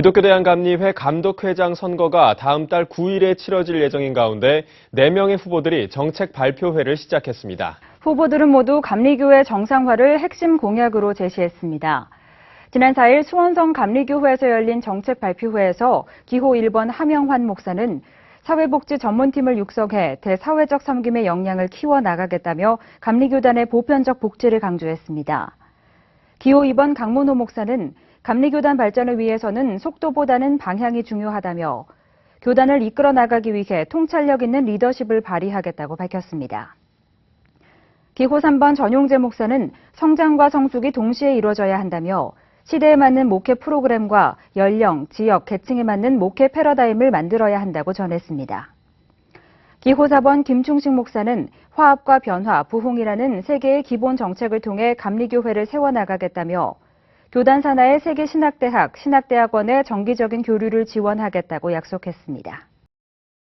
기독교대학감리회 감독회장 선거가 다음 달 9일에 치러질 예정인 가운데 4명의 후보들이 정책 발표회를 시작했습니다. 후보들은 모두 감리교회 정상화를 핵심 공약으로 제시했습니다. 지난 4일 수원성 감리교회에서 열린 정책 발표회에서 기호 1번 하명환 목사는 사회복지 전문팀을 육성해 대사회적 섬김의 역량을 키워나가겠다며 감리교단의 보편적 복지를 강조했습니다. 기호 2번 강문호 목사는 감리교단 발전을 위해서는 속도보다는 방향이 중요하다며 교단을 이끌어 나가기 위해 통찰력 있는 리더십을 발휘하겠다고 밝혔습니다. 기호 3번 전용재 목사는 성장과 성숙이 동시에 이루어져야 한다며 시대에 맞는 목회 프로그램과 연령, 지역, 계층에 맞는 목회 패러다임을 만들어야 한다고 전했습니다. 기호 4번 김충식 목사는 화합과 변화, 부흥이라는 세계의 기본 정책을 통해 감리교회를 세워나가겠다며 교단 산하의 세계 신학대학, 신학대학원의 정기적인 교류를 지원하겠다고 약속했습니다.